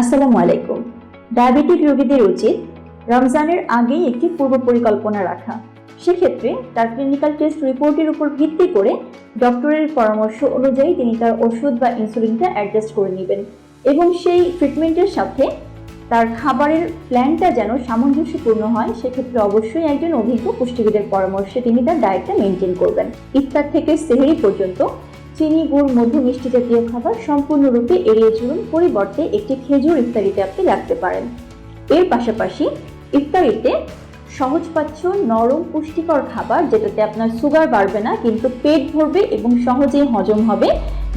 আসসালামু আলাইকুম। ডায়াবেটিক রোগীদের উচিত রমজানের আগেই একটি পূর্ব পরিকল্পনা রাখা। সেক্ষেত্রে তার ক্লিনিক্যাল টেস্ট রিপোর্টের উপর ভিত্তি করে ডক্টরের পরামর্শ অনুযায়ী তিনি তার ওষুধ বা ইনসুলিনটা অ্যাডজাস্ট করে নেবেন এবং সেই ট্রিটমেন্টের সাথে তার খাবারের প্ল্যানটা যেন সামঞ্জস্যপূর্ণ হয়, সেক্ষেত্রে অবশ্যই একজন অভিজ্ঞ পুষ্টিবিদের পরামর্শে তিনি তার ডায়েটটা মেনটেন করবেন। ইফতার থেকে সেহেরি পর্যন্ত চিনি, গুড়, মধু, মিষ্টি জাতীয় খাবার সম্পূর্ণরূপে এড়িয়ে চলুন। পরিবর্তে একটি খেজুর ইফতারিতে আপনি রাখতে পারেন। এর পাশাপাশি ইফতারিতে সহজপাচ্য, নরম, পুষ্টিকর খাবার যেটাতে আপনার সুগার বাড়বে না, কিন্তু পেট ভরবে এবং সহজেই হজম হবে।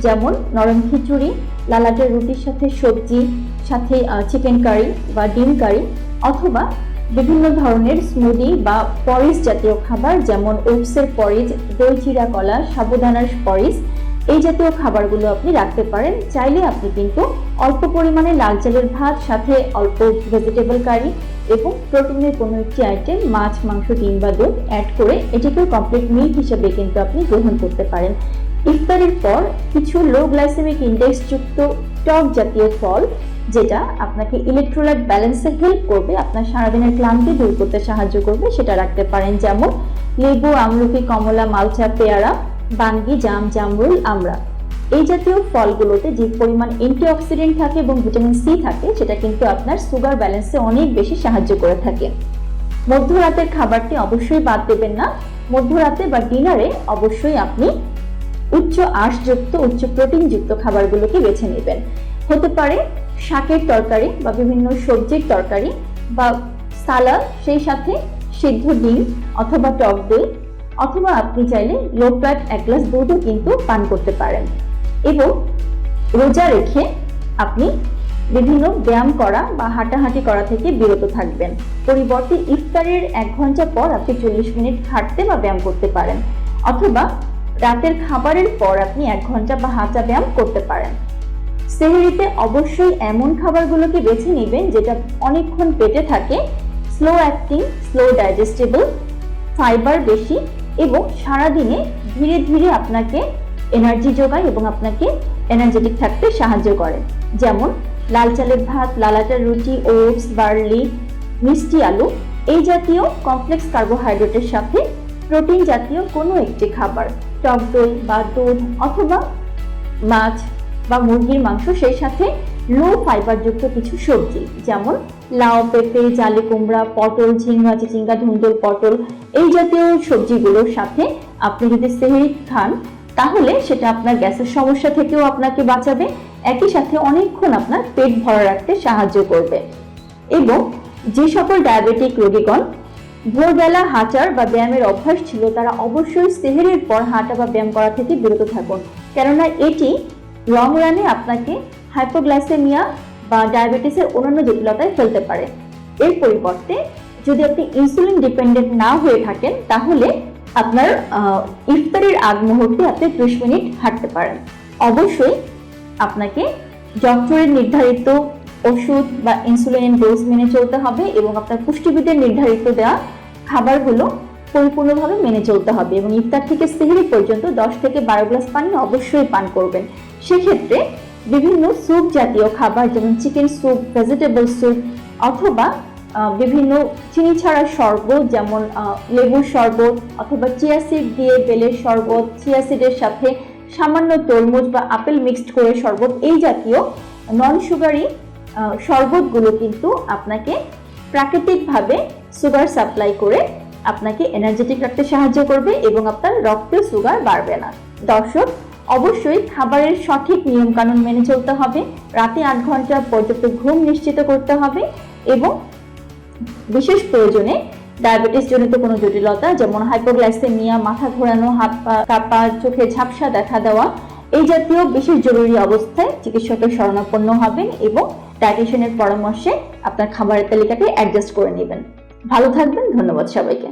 যেমন নরম খিচুড়ি, লালাটের রুটির সাথে সবজি, সাথে চিকেন কারি বা ডিম কারি অথবা বিভিন্ন ধরনের স্মুদি বা পরিস জাতীয় খাবার, যেমন ওটসের পরিজ দই চিরা কলা, সাবুদানার পরিস এই জাতীয় খাবারগুলো আপনি রাখতে পারেন। চাইলে আপনি কিন্তু অল্প পরিমাণে লাল চালের ভাত, সাথে অল্প ভেজিটেবল কারি এবং প্রোটিনের কোনো একটি আইটেম মাছ, মাংস, ডিম বা দুধ অ্যাড করে এটিকেও কমপ্লিট মিল হিসেবে কিন্তু আপনি গ্রহণ করতে পারেন। ইফতারের পর কিছু লো গ্লাইসেমিক ইন্ডেক্স যুক্ত টক জাতীয় ফল, যেটা আপনাকে ইলেকট্রোলাইট ব্যালেন্সে হেল্প করবে, আপনার সারাদিনের ক্লান্তি দূর করতে সাহায্য করবে, সেটা রাখতে পারেন। যেমন লেবু, আমলকি, কমলা, মালচা, পেয়ারা বাঙ্গি, জাম, জামরুল আমরা এই জাতীয় ফলগুলোতে যে পরিমাণ অ্যান্টিঅক্সিডেন্ট থাকে এবং ভিটামিন সি থাকে, সেটা কিন্তু আপনার সুগার ব্যালেন্সে অনেক বেশি সাহায্য করে থাকে। মধ্যরাতের খাবারটি অবশ্যই বাদ দেবেন না। মধ্যরাতে বা ডিনারে অবশ্যই আপনি উচ্চ আঁশযুক্ত, উচ্চ প্রোটিনযুক্ত খাবারগুলোকে বেছে নেবেন। হতে পারে শাকের তরকারি বা বিভিন্ন সবজির তরকারি বা সালাদ, সেই সাথে সিদ্ধ ডিম অথবা টক দই অথবা আপনি চাইলে লো ফ্যাট এক গ্লাস দুধও কিন্তু পান করতে পারেন। এবং রোজা রেখে আপনি বিভিন্ন ব্যায়াম করা বা হাঁটাহাঁটি করা থেকে বিরত থাকবেন। পরিবর্তে ইফতারের এক ঘণ্টা পর আপনি চল্লিশ মিনিট হাঁটতে বা ব্যায়াম করতে পারেন। অথবা রাতের খাবারের পর আপনি এক ঘণ্টা বা হাঁটা ব্যায়াম করতে পারেন। সেহরিতে অবশ্যই এমন খাবারগুলোকে বেছে নেবেন যেটা অনেকক্ষণ পেটে থাকে slow acting slow digestible fibre বেশি এবং সারাদিনে ধীরে ধীরে আপনাকে এনার্জি যোগায় এবং আপনাকে এনার্জেটিক থাকতে সাহায্য করে। যেমন লাল চালের ভাত, লালাটার রুটি, ওটস, বার্লি, মিষ্টি আলু এই জাতীয় কমপ্লেক্স কার্বোহাইড্রেটের সাথে প্রোটিন জাতীয় কোনো একটি খাবার টক দই বা দুধ অথবা মাছ বা মুরগির মাংস সেই সাথে লো ফাইবারযুক্ত কিছু সবজি, যেমন লাউ, পেঁপে, জালি কুমড়া, পটল, ঝিঙ্গা, চিচিঙ্গা, ধুন্দুল, পটল এই জাতীয় সবজিগুলোর সাথে আপনি যদি সেহেরি খান, তাহলে সেটা আপনার গ্যাসের সমস্যা থেকেও আপনাকে বাঁচাবে, একই সাথে অনেকক্ষণ আপনার পেট ভরা রাখতে সাহায্য করবে। এবং যে সকল ডায়াবেটিক রোগীগণ ভোরবেলা হাঁটার বা ব্যায়ামের অভ্যাস ছিল, তারা অবশ্যই সেহেরের পর হাঁটা বা ব্যায়াম করা থেকে বিরত থাকুন। কেননা এটি লং রানে আপনাকে হাইপোগ্লাইসেমিয়া বা ডায়াবেটিসের অন্যান্য জটিলতায় ফেলতে পারে। এর পরিবর্তে যদি আপনি ইনসুলিন ডিপেন্ডেন্ট না হয়ে থাকেন, তাহলে আপনার ইফতারের আগ মুহূর্তে আপনি ত্রিশ মিনিট হাঁটতে পারেন। অবশ্যই আপনাকে ডক্টরের নির্ধারিত ওষুধ বা ইনসুলিনের ডোজ মেনে চলতে হবে এবং আপনার পুষ্টিবিদের নির্ধারিত দেওয়া খাবারগুলো পরিপূর্ণভাবে মেনে চলতে হবে এবং ইফতার থেকে সেহরি পর্যন্ত দশ থেকে বারো গ্লাস পানি অবশ্যই পান করবেন। সেক্ষেত্রে বিভিন্ন স্যুপ জাতীয় খাবার, যেমন চিকেন স্যুপ ভেজিটেবল স্যুপ অথবা বিভিন্ন চিনি ছাড়া শরবত, যেমন লেবুর শরবত, অথবা চিয়া সিড দিয়ে বেলের শরবত চিয়া সিডের সাথে সামান্য তরমুজ বা আপেল মিক্সড করে শরবত, এই জাতীয় নন সুগারি শরবতগুলো কিন্তু আপনাকে প্রাকৃতিকভাবে সুগার সাপ্লাই করে আপনাকে এনার্জেটিক রাখতে সাহায্য করবে এবং আপনার রক্তে সুগার বাড়বে না। দর্শক অবশ্যই খাবারের সঠিক নিয়মকানুন মেনে চলতে হবে। রাতে আট ঘণ্টা পর্যাপ্ত ঘুম নিশ্চিত করতে হবে এবং বিশেষ প্রয়োজনে ডায়াবেটিস জনিত কোনো জটিলতা যেমন হাইপোগ্লাইসেমিয়া, মাথা ঘোরানো, হাত পা কাঁপা চোখে ঝাপসা দেখা দেওয়া, এই জাতীয় বিশেষ জরুরি অবস্থায় চিকিৎসকের শরণাপন্ন হবেন এবং ডায়েটিশিয়ানের পরামর্শে আপনার খাবারের তালিকাটি অ্যাডজাস্ট করে নেবেন। ভালো থাকবেন, ধন্যবাদ সবাইকে।